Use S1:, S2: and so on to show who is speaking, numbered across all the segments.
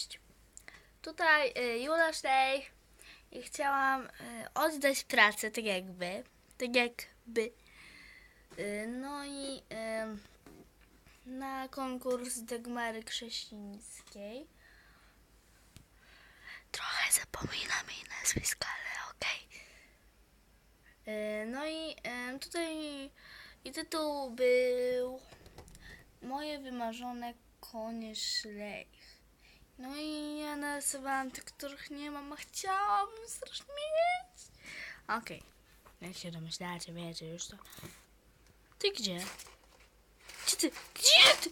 S1: Cześć. Tutaj y, Jula Sztej i chciałam y, oddać pracę, tak jakby. Tak jakby. Y, no i na konkurs Dagmary Krześcińskiej. Trochę zapominam jej nazwiska, ale okej. No i tutaj i tytuł był Moje wymarzone konie szlejch. No i ja narysowałam tych, których nie mam, a chciałabym strasznie mieć. Okej. Jak się domyślacie, wiecie już to. Ty gdzie? Gdzie ty? Gdzie ty?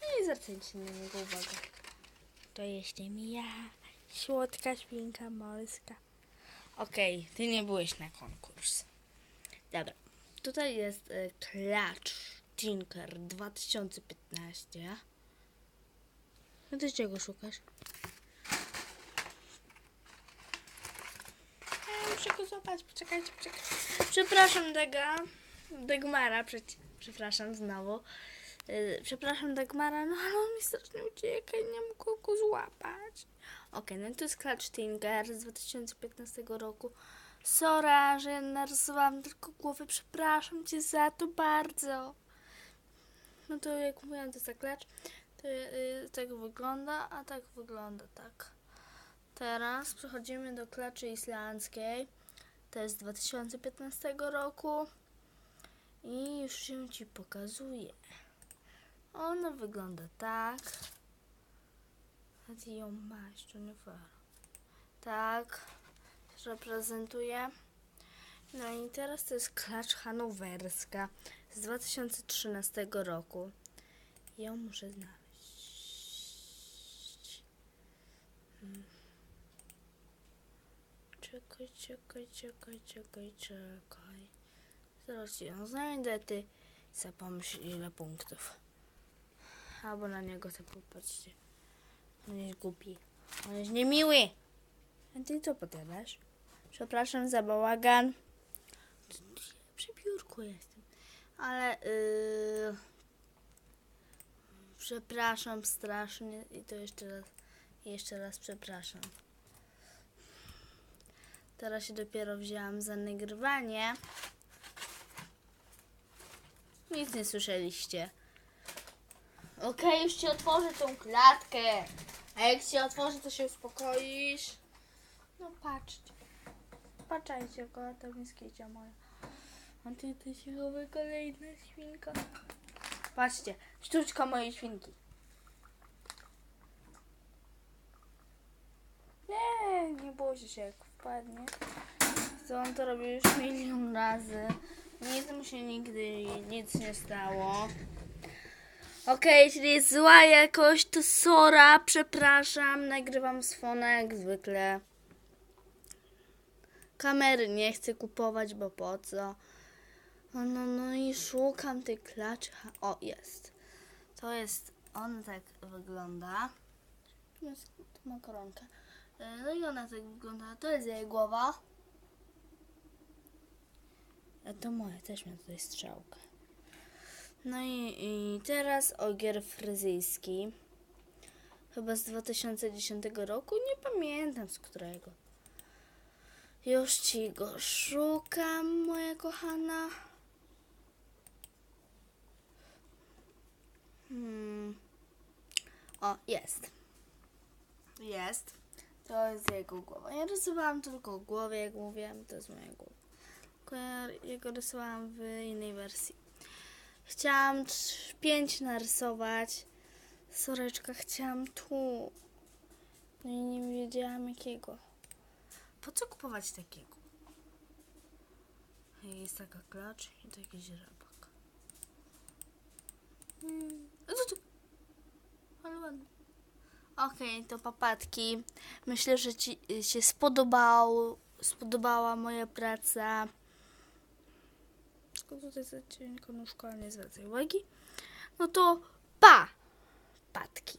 S1: Nie zwracajcie na niego uwagę. To jestem ja, słodka świnka morska. Okej, ty nie byłeś na konkurs. Dobra. Tutaj jest y, klacz Tinker 2015. No ty czego szukasz? Ja muszę go zobaczyć, poczekajcie, poczekajcie. Przepraszam Daga, Dagmara, przeci- przepraszam znowu. Yy, przepraszam Dagmara, no ale on mi strasznie ucieka i nie mogę go złapać. Okej, no to jest Clutch Tinker z 2015 roku. Sora, że narysowałam tylko głowę, przepraszam cię za to bardzo. No to jak mówiłam, to jest tak klacz. To yy, tak wygląda, a tak wygląda tak. Teraz przechodzimy do klaczy islandzkiej. To jest z 2015 roku. I już się Ci pokazuje. Ona wygląda tak. Ty ją masz, fair. Tak. Reprezentuje. No i teraz to jest klacz hanowerska z 2013 roku. Ją muszę znaleźć. Hmm. Czekaj, czekaj, czekaj, czekaj, czekaj. Zaraz ją znajdę, ty zapomnisz ile punktów. Albo na niego to popatrzcie. On jest głupi. On jest niemiły. A ty co powiadasz? Przepraszam za bałagan. Przy biurku jestem. Ale yy, przepraszam strasznie i to jeszcze raz, jeszcze raz przepraszam. Teraz się dopiero wzięłam za nagrywanie. Nic nie słyszeliście. Okej, już ci otworzę tą klatkę. A jak ci otworzę, to się uspokoisz. No patrzcie. Patrzajcie, jaka to miskicia moja. A ty to się chowa kolejna świnka. Patrzcie, sztuczka mojej świnki. Nie, nie bójcie się, jak wpadnie. To on to robił już milion razy. Nic mu się nigdy nic nie stało. Okej, czyli jest zła jakość, to Sora, przepraszam, nagrywam z fona jak zwykle. Kamery nie chcę kupować, bo po co? No, no, no i szukam tej klaczy. O, jest. To jest, on tak wygląda. Tu jest tu ma koronkę. E, No i ona tak wygląda. To jest jej głowa. A to moje, też miał tutaj strzałkę. No i, i teraz ogier fryzyjski. Chyba z 2010 roku, nie pamiętam z którego. Już ci go szukam, moja kochana. Hmm. O, jest. Jest. To jest jego głowa. Ja rysowałam tylko głowę, jak mówiłam, to jest moja głowa. Tylko ja jego rysowałam w innej wersji. Chciałam trz- pięć narysować. Soreczka, chciałam tu. No i nie wiedziałam jakiego. Po co kupować takiego? Jest taka klacz i taki źrebak. Hmm. a Co to? Okej, to papatki. Myślę, że Ci y, się spodobał, spodobała moja praca. Tylko tutaj za cienko nóżko, ale nie zwracaj uwagi. No to pa! Patki.